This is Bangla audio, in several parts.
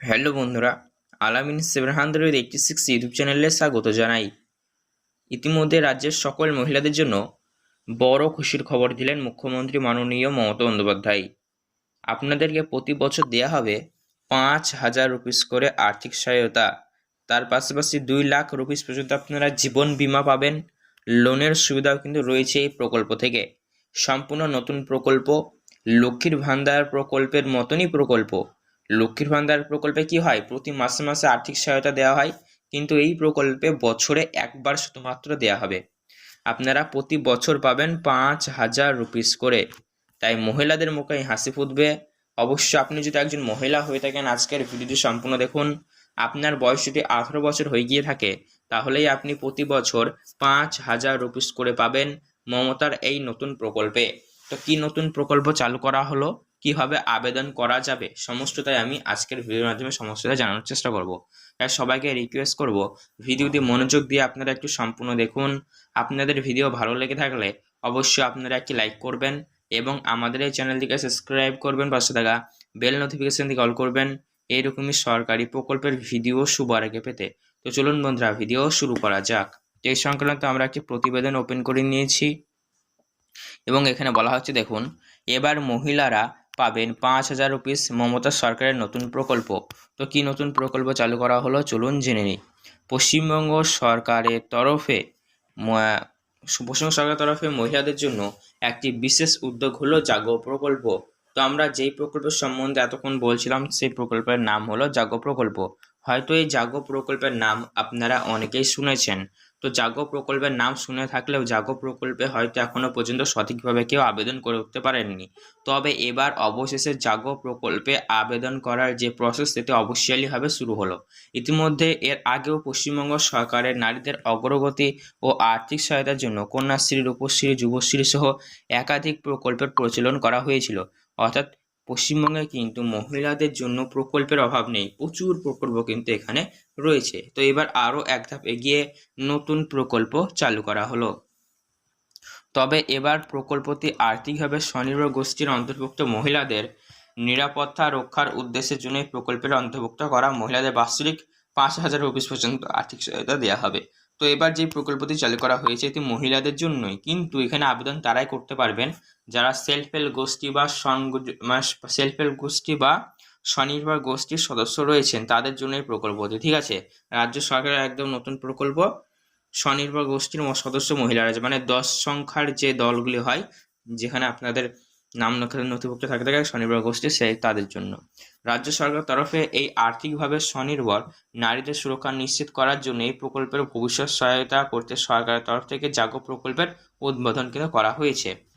হ্যালো বন্ধুরা, Alamin seven hundred eighty six YouTube চ্যানেলে স্বাগত জানাই। ইতিমধ্যে রাজ্যের সকল মহিলাদের জন্য বড় খুশির খবর দিলেন মুখ্যমন্ত্রী মাননীয় মমতা বন্দ্যোপাধ্যায়। আপনাদেরকে প্রতি বছর দেয়া হবে পাঁচ হাজার রুপিস করে আর্থিক সহায়তা। তার পাশাপাশি দুই লাখ রুপিস পর্যন্ত আপনারা জীবন বীমা পাবেন। লোনের সুবিধাও কিন্তু রয়েছে এই প্রকল্প থেকে। সম্পূর্ণ নতুন প্রকল্প, লক্ষ্মীর ভান্ডার প্রকল্পের মতনই প্রকল্প। লক্ষ্মীর ভান্ডার প্রকল্পে কি হয়? প্রতি মাসে মাসে আর্থিক সহায়তা দেওয়া হয়, কিন্তু এই প্রকল্পে বছরে একবার শুধুমাত্র দেওয়া হবে। আপনারা প্রতি বছর পাবেন পাঁচ হাজার রুপিস করে। তাই মহিলাদের মুখে হাসি ফুটবে। অবশ্য আপনি যদি একজন মহিলা হয়ে থাকেন, আজকের ভিডিওটি সম্পূর্ণ দেখুন। আপনার বয়স যদি আঠারো বছর হয়ে গিয়ে থাকে, তাহলেই আপনি প্রতি বছর পাঁচ হাজার রুপিস করে পাবেন মমতার এই নতুন প্রকল্পে। তো কি নতুন প্রকল্প চালু করা হলো? কীভাবে আবেদন করা যাবে, সমস্তটাই আমি আজকের ভিডিওর মাধ্যমে সমস্তটা জানানোর চেষ্টা করব। তাই সবাইকে রিকোয়েস্ট করব, ভিডিওটি মনোযোগ দিয়ে আপনারা একটু সম্পূর্ণ দেখুন। আপনাদের ভিডিও ভালো লেগে থাকলে অবশ্যই আপনারা একটি লাইক করবেন এবং আমাদের এই চ্যানেলটিকে সাবস্ক্রাইব করবেন, পাশে থাকা বেল নোটিফিকেশনটি কল করবেন। এইরকমই সরকারি প্রকল্পের ভিডিও সবার আগে পেতে। তো চলুন বন্ধুরা, ভিডিও শুরু করা যাক। এই সংক্রান্ত আমরা একটি প্রতিবেদন ওপেন করে নিয়েছি এবং এখানে বলা হচ্ছে, দেখুন, এবার মহিলারা পাবেন পাঁচ হাজার রুপিস মমতা সরকারের নতুন প্রকল্প। তো কি নতুন প্রকল্প চালু করা হলো চলুন জেনে নিই। পশ্চিমবঙ্গ সরকারের তরফে পশ্চিমবঙ্গ সরকারের তরফে মহিলাদের জন্য একটি বিশেষ উদ্যোগ হলো জাগো প্রকল্প। তো আমরা যেই প্রকল্পের সম্বন্ধে এতক্ষণ বলছিলাম, সেই প্রকল্পের নাম হলো জাগো প্রকল্প। হয়তো এই জাগো প্রকল্পের নাম আপনারা অনেকেই শুনেছেন। তো জাগো প্রকল্পের নাম শুনে থাকলেও জাগো প্রকল্পে হয়তো এখনও পর্যন্ত সঠিকভাবে কেউ আবেদন করে উঠতে পারেননি। তবে এবার অবশেষে জাগো প্রকল্পে আবেদন করার যে প্রসেস সেটি অবশ্যইভাবে শুরু হলো। ইতিমধ্যে এর আগেও পশ্চিমবঙ্গ সরকারের নারীদের অগ্রগতি ও আর্থিক সহায়তার জন্য কন্যাশ্রী, রূপশ্রী, যুবশ্রী সহ একাধিক প্রকল্পের প্রচলন করা হয়েছিল। অর্থাৎ পশ্চিমবঙ্গে কিন্তু মহিলাদের জন্য প্রকল্পের অভাব নেই। প্রচুর প্রকল্প কিন্তু এখানে রয়েছে। তো এবার আরও এক ধাপ এগিয়ে নতুন প্রকল্প চালু করা হলো। তবে এবার প্রকল্পটি আর্থিকভাবে স্বনির্ভর গোষ্ঠীর অন্তর্ভুক্ত মহিলাদের নিরাপত্তা রক্ষার উদ্দেশ্যের জন্য এই প্রকল্পের অন্তর্ভুক্ত করা মহিলাদের বাৎসরিক পাঁচ হাজার রুপিস পর্যন্ত আর্থিক সহায়তা দেওয়া হবে। তো এবার যে প্রকল্পটি চালু করা হয়েছে এটি মহিলাদের জন্যই। কিন্তু এখানে আবেদন তারাই করতে পারবেন। যারা সেলফ হেল্প গোষ্ঠী বা সেলফ হেল্প গোষ্ঠী বা স্বনির্ভর গোষ্ঠীর সদস্য রয়েছেন, তাদের জন্য এই প্রকল্পটি ঠিক আছে? রাজ্য সরকারের একদম নতুন প্রকল্প, স্বনির্ভর গোষ্ঠীর সদস্য মহিলারা মানে দশ সংখ্যার যে দলগুলি হয়, যেখানে আপনাদের নাম নথি- নথিভুক্ত থাকে থাকে স্বনির্ভর গোষ্ঠী সেই তাদের জন্য। রাজ্য সরকার তরফে এই আর্থিকভাবে স্বনির্ভর নারীদের সুরক্ষা নিশ্চিত করার জন্য এই প্রকল্পের ভবিষ্যৎ সহায়তা করতে সরকারের তরফ থেকে জাগো প্রকল্পের উদ্বোধন কিন্তু করা হয়েছে।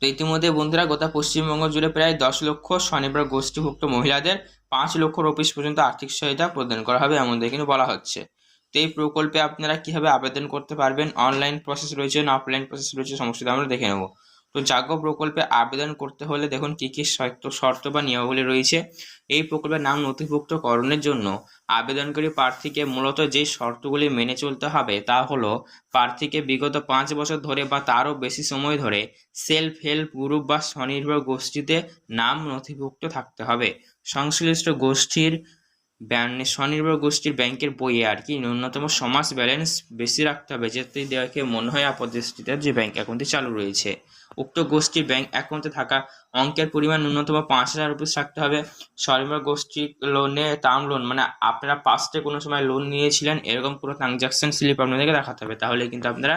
তো ইতিমধ্যে বন্ধুরা গোটা পশ্চিমবঙ্গ জুড়ে প্রায় দশ লক্ষ স্বনির্ভর গোষ্ঠীভুক্ত মহিলাদের পাঁচ লক্ষ রুপিস পর্যন্ত আর্থিক সহায়তা প্রদান করা হবে এমন দেখে কিন্তু বলা হচ্ছে। তো এই প্রকল্পে আপনারা কীভাবে আবেদন করতে পারবেন? অনলাইন প্রসেস রয়েছে না অফলাইন প্রসেস রয়েছে? সমস্ত আমরা দেখে নেব। তো জাগ্য প্রকল্পে আবেদন করতে হলে দেখুন কী কী শর্ত শর্ত বা নিয়মাবলী রয়েছে। এই প্রকল্পের নাম নথিভুক্তকরণের জন্য আবেদনকারী প্রার্থীকে মূলত যে শর্তগুলি মেনে চলতে হবে তা হলো প্রার্থীকে বিগত পাঁচ বছর ধরে বা তারও বেশি সময় ধরে সেলফ হেল্প গ্রুপ বা স্বনির্ভর গোষ্ঠীতে নাম নথিভুক্ত থাকতে হবে। সংশ্লিষ্ট গোষ্ঠীর স্বনির্ভর গোষ্ঠীর ব্যাংকের বইয়ে আর কি ন্যূনতম সমাজ ব্যালেন্স বেশি রাখতে হবে, যাতে দেখে মনে হয় আপাতদৃষ্টিতে যে ব্যাংক অ্যাকাউন্টটি চালু রয়েছে। উক্ত গোষ্ঠীর ব্যাংক অ্যাকাউন্টে থাকা অঙ্কের পরিমাণ ন্যূনতম পাঁচ হাজার রুপিস রাখতে হবে। স্বনির্ভর গোষ্ঠীর লোনে টার্ম লোন মানে আপনারা পাস্টে কোনো সময় লোন নিয়েছিলেন, এরকম কোনো ট্রানজাকশন স্লিপ আপনাদেরকে দেখাতে হবে। তাহলে কিন্তু আপনারা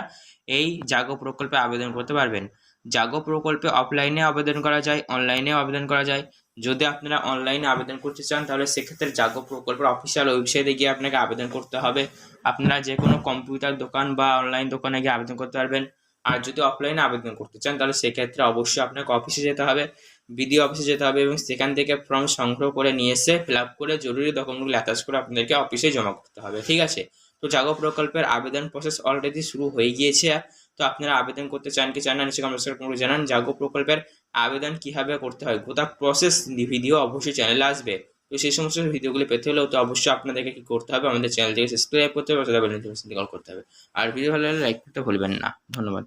এই জাগো প্রকল্পে আবেদন করতে পারবেন। জাগো প্রকল্পে অফলাইনে আবেদন করা যায় অনলাইনেও আবেদন করা যায়। যদি আপনারা অনলাইনে আবেদন করতে চান, তাহলে সেক্ষেত্রে জাগো প্রকল্পের অফিসিয়াল ওয়েবসাইটে গিয়ে আপনাকে আবেদন করতে হবে। আপনারা যে কোনো কম্পিউটার দোকান বা অনলাইন দোকানে গিয়ে আবেদন করতে পারবেন। আর যদি অফলাইনে আবেদন করতে চান, তাহলে সেক্ষেত্রে অবশ্যই আপনাকে অফিসে যেতে হবে বিডিও অফিসে যেতে হবে এবং সেখান থেকে ফর্ম সংগ্রহ করে নিয়ে এসে ফিল আপ করে জরুরি ডকুমেন্টগুলো অ্যাটাচ করে আপনাদেরকে অফিসে জমা করতে হবে। ঠিক আছে? তো জাগো প্রকল্পের আবেদন প্রসেস অলরেডি শুরু হয়ে গিয়েছে। তো আপনারা আবেদন করতে চান কি চান না নিচে কমেন্ট করে জানান। জাগো প্রকল্পের আবেদন কীভাবে করতে হয়? গোটা প্রসেস ভিডিও অবশ্যই চ্যানেলে আসবে। তো সেই সমস্ত ভিডিওগুলি পেতে হলেও তো অবশ্যই আপনাদেরকে কি করতে হবে? আমাদের চ্যানেলটিকে সাবস্ক্রাইব করতে হবে সাথে বেল নোটিফিকেশন কল করতে হবে। আর ভিডিও ভালো লাগলে লাইক করতে ভুলবেন না। ধন্যবাদ।